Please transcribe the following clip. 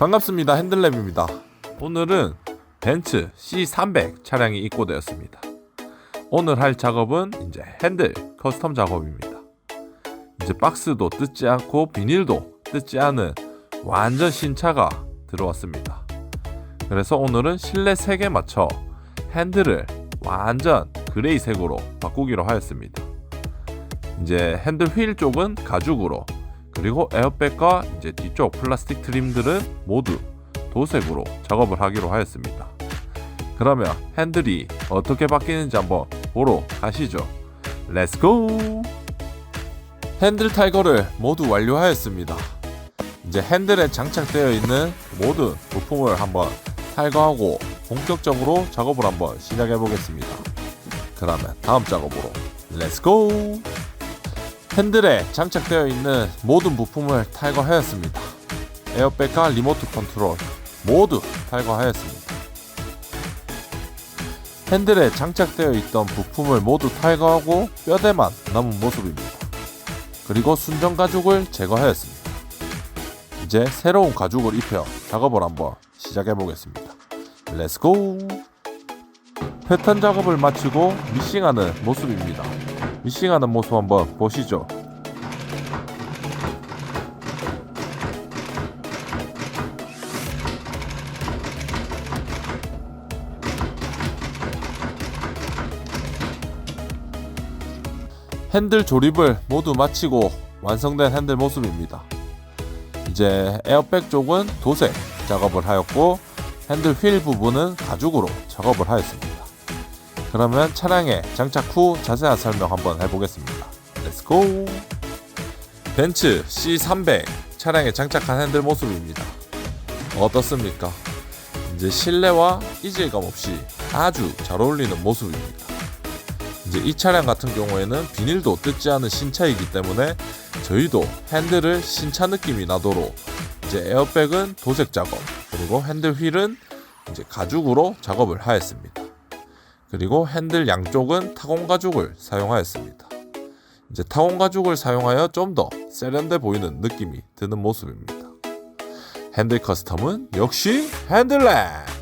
반갑습니다. 핸들랩입니다. 오늘은 벤츠 C300 차량이 입고되었습니다. 오늘 할 작업은 이제 핸들 커스텀 작업입니다. 이제 박스도 뜯지 않고 비닐도 뜯지 않은 완전 신차가 들어왔습니다. 그래서 오늘은 실내 색에 맞춰 핸들을 완전 그레이색으로 바꾸기로 하였습니다. 이제 핸들 휠 쪽은 가죽으로 그리고 에어백과 이제 뒤쪽 플라스틱 트림들은 모두 도색으로 작업을 하기로 하였습니다. 그러면 핸들이 어떻게 바뀌는지 한번 보러 가시죠. 렛츠고! 핸들 탈거를 모두 완료하였습니다. 이제 핸들에 장착되어 있는 모든 부품을 한번 탈거하고 본격적으로 작업을 한번 시작해 보겠습니다. 그러면 다음 작업으로 렛츠고! 핸들에 장착되어 있는 모든 부품을 탈거하였습니다. 에어백과 리모트 컨트롤 모두 탈거하였습니다. 핸들에 장착되어 있던 부품을 모두 탈거하고 뼈대만 남은 모습입니다. 그리고 순정 가죽을 제거하였습니다. 이제 새로운 가죽을 입혀 작업을 한번 시작해 보겠습니다. 렛츠고! 패턴 작업을 마치고 미싱하는 모습입니다. 미싱하는 모습 한번 보시죠. 핸들 조립을 모두 마치고 완성된 핸들 모습입니다. 이제 에어백 쪽은 도색 작업을 하였고 핸들 휠 부분은 가죽으로 작업을 하였습니다. 그러면 차량에 장착 후 자세한 설명 한번 해보겠습니다. 렛츠고! 벤츠 C300 차량에 장착한 핸들 모습입니다. 어떻습니까? 이제 실내와 이질감 없이 아주 잘 어울리는 모습입니다. 이제 이 차량 같은 경우에는 비닐도 뜯지 않은 신차이기 때문에 저희도 핸들을 신차 느낌이 나도록 이제 에어백은 도색 작업 그리고 핸들 휠은 이제 가죽으로 작업을 하였습니다. 그리고 핸들 양쪽은 타공 가죽을 사용하였습니다. 이제 타공 가죽을 사용하여 좀 더 세련돼 보이는 느낌이 드는 모습입니다. 핸들 커스텀은 역시 핸들랩!